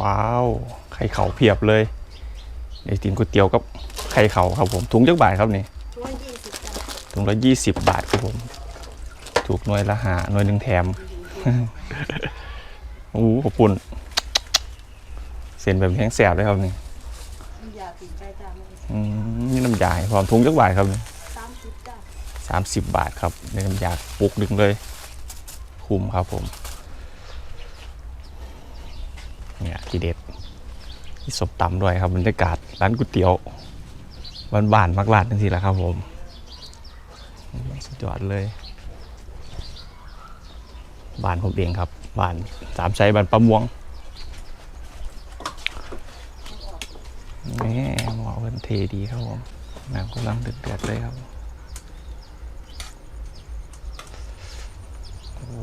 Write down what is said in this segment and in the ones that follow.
ว้าวไข่เขาเพียบเลยไอติมก๋วยเตี๋ยวกับไข่เขาครับผมถุงจักบาทครับนี่ถุงละยี่สิบบาทครับผม ถูกหน่วยละหาหน่วยหนึ่งแถมโอ้โหขอบคุณเส้นแบบแห้งแสบเลยครับนี่อยาติดใจจ้ะมันอืมนี่น้ำยาพร้อมถุงจักบาทครับสามสิบจ้ะสามสิบบาทครับในน้ำยาปุกดึงเลย คุ้มครับผม เนี่ยทีเด็ดมีสบตำด้วยครับบรรยากาศร้านก๋วยเตี๋ยวบ้านๆมักลาดนั่นสิแหละครับผมสุดยอดเลยบ้านผมเองครับบ้านสามไซบ้านประมวงนี่หมอเพิ่นเทดีครับผมน้ำกำลังเดือดๆเลยครับโอ้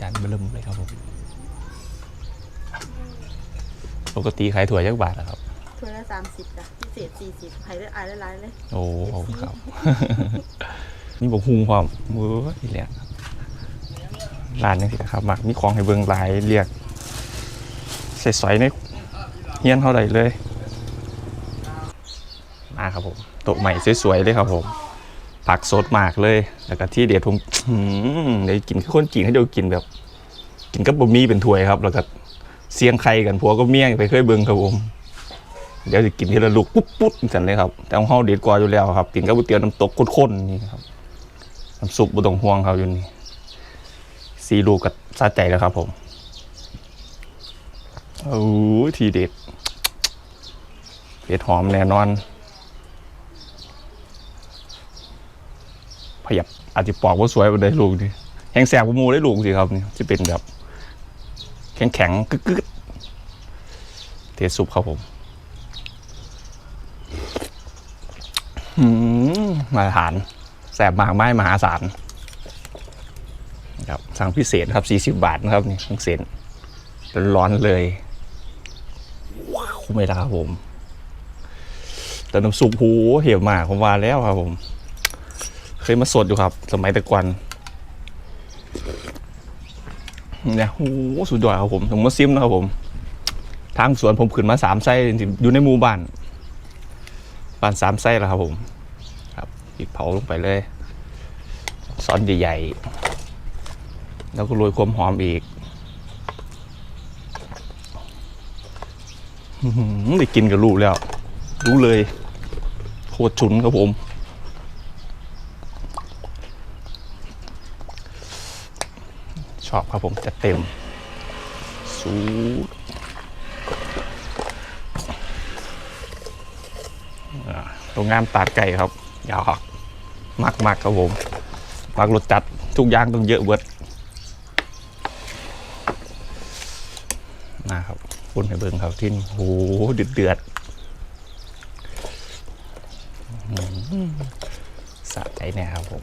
จานเบิ่มเลยครับผม ปกติขายถั่วยักบาทนะครับ ถ้วยละสามสิบจ้ะพิเศษสี่สิบไข่เลือดอายละลายเลย โอ้ขอบคุณครับ นี่บอกฮุงความเว้ยเรียกร้านนี้สิครับมักมีของให้เบิ่งหลายเรียกใส่สอยในเฮียนเท่าไหร่เลย มาครับผมโต๊ะใหม่สวยๆเลยครับผม ผักสดมากเลย แล้วก็ที่เด็ดผมอื้อหือได้กินคือคนจีนให้เดียวกินแบบ กินกับบะหมี่เป็นถ้วยครับ แล้วก็ เสียงไข่กันผัวก็เมียไปเคยเบิ่งครับผม เดี๋ยวจะกินทีละลูกปุ๊บปุ๊บกันเลยครับ แต่ของเฮาเด็ดกว่าอยู่แล้วครับกินกับก๋วยเตี๋ยวน้ำตกข้นๆนี่ครับน้ำซุปบ่ต้องห่วงครับอยู่นี่สีลูกก็สะใจแล้วครับ ผมโอ้ทีเด็ดเผ็ดหอมแน่นอน พยับอาจจะปอกว่าสวยไปได้ลูกนี่แหงแสบกว่าหมูได้ลูกสิครับนี่จะเป็นแบบ แข็งแข็งๆกึกกึกเทซุปครับผมมาตรฐานแสบมากไม้มหาศาลครับสั่งพิเศษครับ40 บาทนะครับนี่ทั้งเส้นร้อนเลยว้าวไม่ได้ครับผม แต่น้ำซุปหูเหี่ยวมากผมว่าแล้วครับผม เคยมาสดอยู่ครับ สมัยแต่ก่อน เนี่ยโอ้โหสุดยอดครับผมผมมาซิมนะครับผม ทางสวนผมขึ้นมาสามไส้อยู่ในหมู่บ้านบ้านสามไส้แล้วครับผม ครับปิดเผาลงไปเลยซอสใหญ่ๆแล้วก็โรยความหอมอีกหือได้กินกับลูกแล้ว รู้เลยโคตรฉุนครับผม อบครับผมจะเต็มสูดอ่าโรงงานตาดไก่ครับ ยาวหักมากมากๆครับผมมากรสจัดทุกอย่างต้องเยอะเบิดนะครับคุณให้เบิ่งครับที่นี่โอ้โหเดือดเดือดๆอื้อหือสะใจแน่ครับผม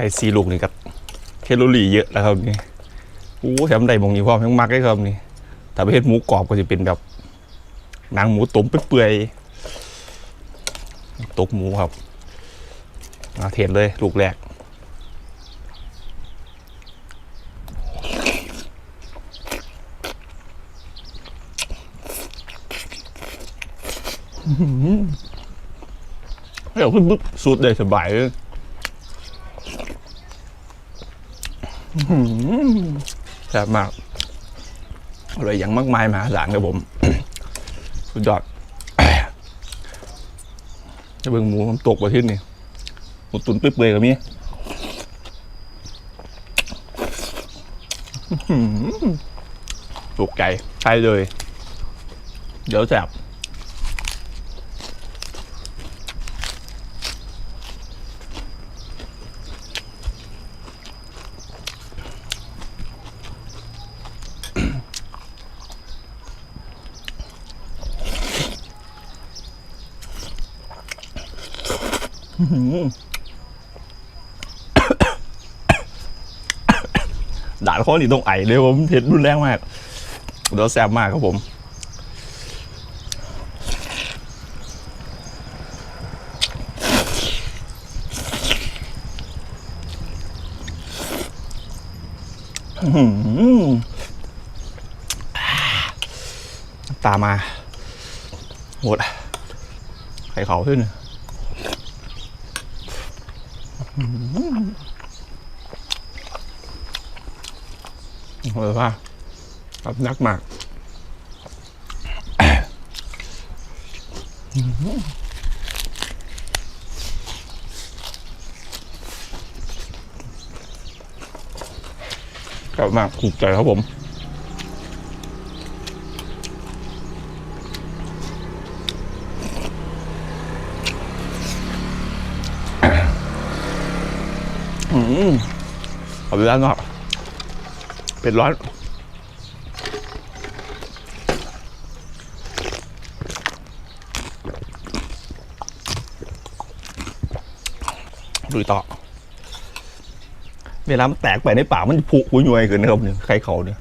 ข่ซีลูกนี่กับแคลอรี่เยอะแล้วครับนี่โอ้แถมได้มงนี้พร้อมยังมักได้ครับนี่ถ้าไปเฮ็ดหมูกรอบก็จะเป็นแบบหนังหมูตุ๋มเปื่อยตกหมูครับมาเทศเลยลูกแรกอื้อหือเฮ้ยขึ้นปุ๊บสูตรได้สบายเลย แซ่บมากอร่อยอย่างมากมายมหาศาลครับผมสุดยอดจะเบิ่งหมูมันตกมาที่นี่หมูตุ๋นเปื่อยๆกับมีอื้อหือถูกใจใช่เลย เดี๋ยวแซ่บ ด่านข้อนี่ตรงไอเลยผมเห็ดรุนแรงมากรสแซมมากครับผมตามมา หมดไข่เขาขึ้น อื้อหือว่ารับนักมากกับมากถูกใจครับผม อืมขอบคุณมากเป็ดร้อนดูต่อ เวลามันแตกไปในปากมันจะผุหุยวยขึ้นนะครับเนี่ยไข่เขาเนี่ย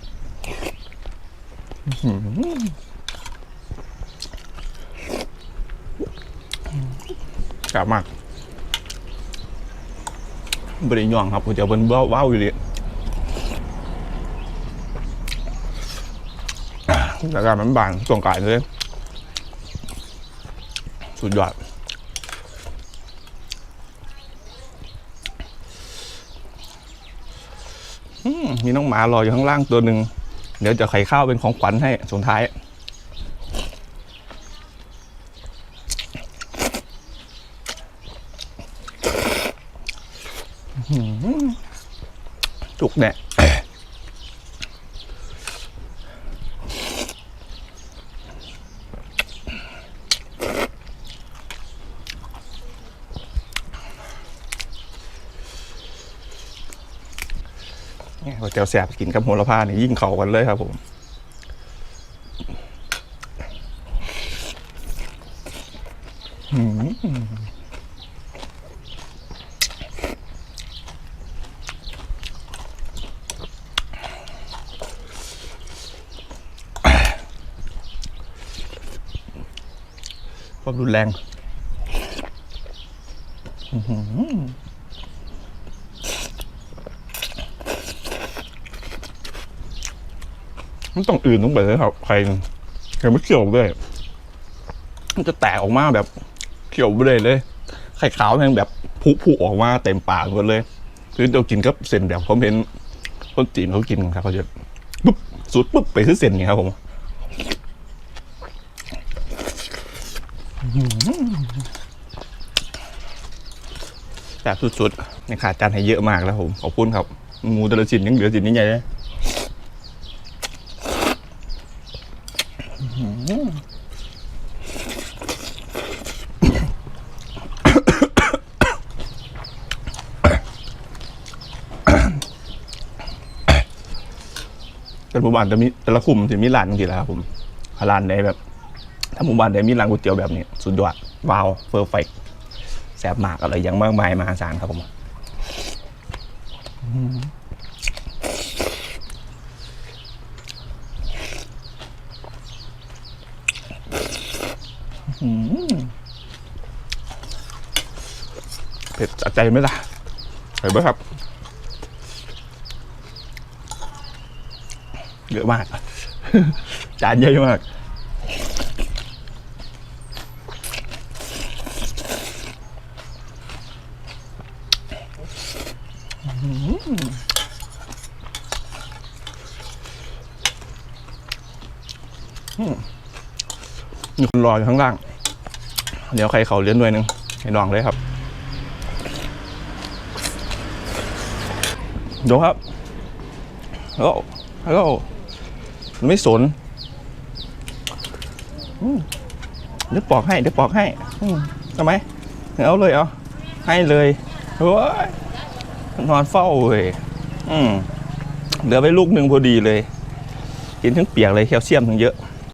กลับมาก บริย่องครับผมจะเป็นเบ้าว้าวอยู่เลยแล้วการมันบานส่งกายเลย สุดยอดมมีน้องหมารออยู่ข้างล่างตัวหนึ่ง เดี๋ยวจะไข่ข้าวเป็นของขวัญให้ส่งท้าย อื้อหือ จุกเนี่ยเนี่ยพอเจ้าแสบกินกับโหระพาเนี่ยยิ่งเข่ากันเลยครับผม อืม ความรุนแรงมันต้องอื่นต้องไปเลยครับใครใครไม่เกี่ยวด้วยมันจะแตกออกมาแบบเขียวไปเลยเลย ไข่ขาวมันแบบพุพุออกมาเต็มปากหมดเลยคือเรากินก็เส้นแบบผมเห็นคนจีนเขากินครับเขาจะปุ๊บสุดปุ๊บไปคือเส้นอย่างเงี้ยครับผม แต่สุดๆในขาดจานให้เยอะมากแล้วผมขอบคุณครับหมูแต่ละชิ้นยังเหลือชิ้นนี้ใหญ่เลยแต่หมู่บ้านจะมีแต่ละคุมจะมีร้านจริงๆแล้วครับผมร้านไหนแบบ ถ้าหมู่บ้านไหนมีร้านก๋วยเตี๋ยวแบบนี้ สุดยอดว้าวเฟอร์เฟกแซ่บมากอะไรอย่างมากมายมหาศาลครับผมอืมเผ็ดจัดใจไหมล่ะเห็นไหมครับ เยอะมาก จานเยอะมาก มีคนรออยู่ข้างล่าง เดี๋ยวใครเขาเลี้ยนด้วยหนึงให้นองเลยครับ เดี๋ยวครับฮัลโหลฮัลโหลไม่สนเดี๋ยวปอกให้ เดี๋ยวปอกให้ทำไม เอาเลยเอาให้เลยโอ้ย นอนเฝ้าเว้ยอืมเหลือไว้ลูกหนึ่งพอดีเลย กินทั้งเปียกเลยแคลเซียมทั้งเยอะ